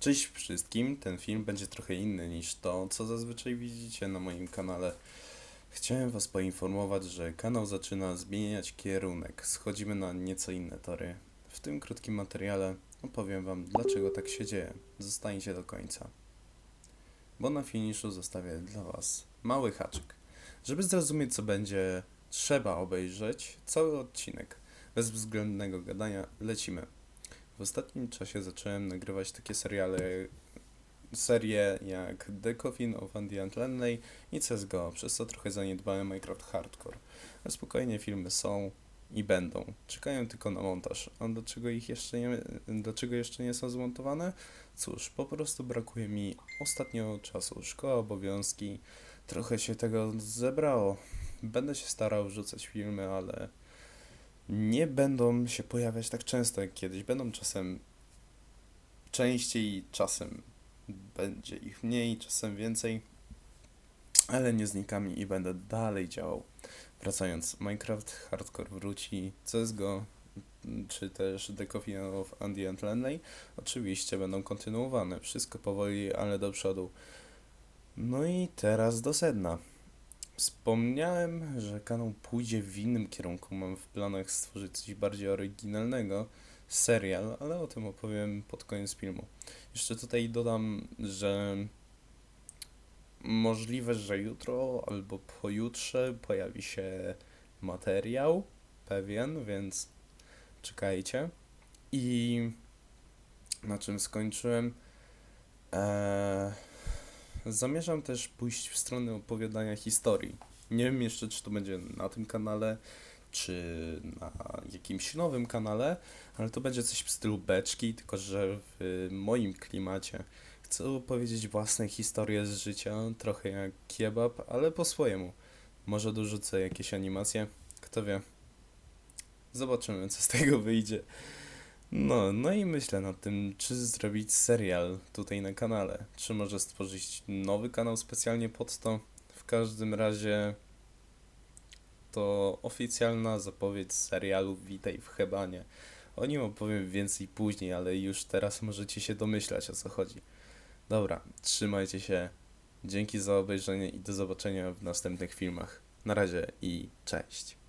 Cześć wszystkim, ten film będzie trochę inny niż to, co zazwyczaj widzicie na moim kanale. Chciałem Was poinformować, że kanał zaczyna zmieniać kierunek, schodzimy na nieco inne tory. W tym krótkim materiale opowiem Wam, dlaczego tak się dzieje. Zostańcie do końca. Bo na finiszu zostawię dla Was mały haczyk. Żeby zrozumieć, co będzie, trzeba obejrzeć cały odcinek. Bez względnego gadania lecimy. W ostatnim czasie zacząłem nagrywać takie seriale, serie jak The Coffin of Andy Antlenley i CSGO, przez co trochę zaniedbałem Minecraft Hardcore. Ale spokojnie filmy są i będą. Czekają tylko na montaż. A dlaczego ich jeszcze nie, dlaczego jeszcze nie są zmontowane? Cóż, po prostu brakuje mi ostatnio czasu. Szkoła, obowiązki, trochę się tego zebrało. Będę się starał wrzucać filmy, ale nie będą się pojawiać tak często jak kiedyś. Będą czasem częściej, czasem będzie ich mniej, czasem więcej, ale nie znikami i będę dalej działał. Wracając, Minecraft Hardcore wróci, CSGO czy też The Coffee of Andy and Lenley oczywiście będą kontynuowane. Wszystko powoli, ale do przodu. No i teraz do sedna. Wspomniałem, że kanał pójdzie w innym kierunku. Mam w planach stworzyć coś bardziej oryginalnego, serial, ale o tym opowiem pod koniec filmu. Jeszcze tutaj dodam, że możliwe, że jutro albo pojutrze pojawi się materiał pewien, więc czekajcie. I na czym skończyłem? Eee, zamierzam też pójść w stronę opowiadania historii. Nie wiem jeszcze, czy to będzie na tym kanale, czy na jakimś nowym kanale, ale to będzie coś w stylu beczki, tylko że w moim klimacie. Chcę opowiedzieć własne historie z życia, trochę jak kebab, ale po swojemu. Może dorzucę jakieś animacje, kto wie. Zobaczymy, co z tego wyjdzie. No, no i myślę nad tym, czy zrobić serial tutaj na kanale, czy może stworzyć nowy kanał specjalnie pod to. W każdym razie to oficjalna zapowiedź serialu Witaj w Hebanie. O nim opowiem więcej później, ale już teraz możecie się domyślać o co chodzi. Dobra, trzymajcie się. Dzięki za obejrzenie i do zobaczenia w następnych filmach. Na razie i cześć.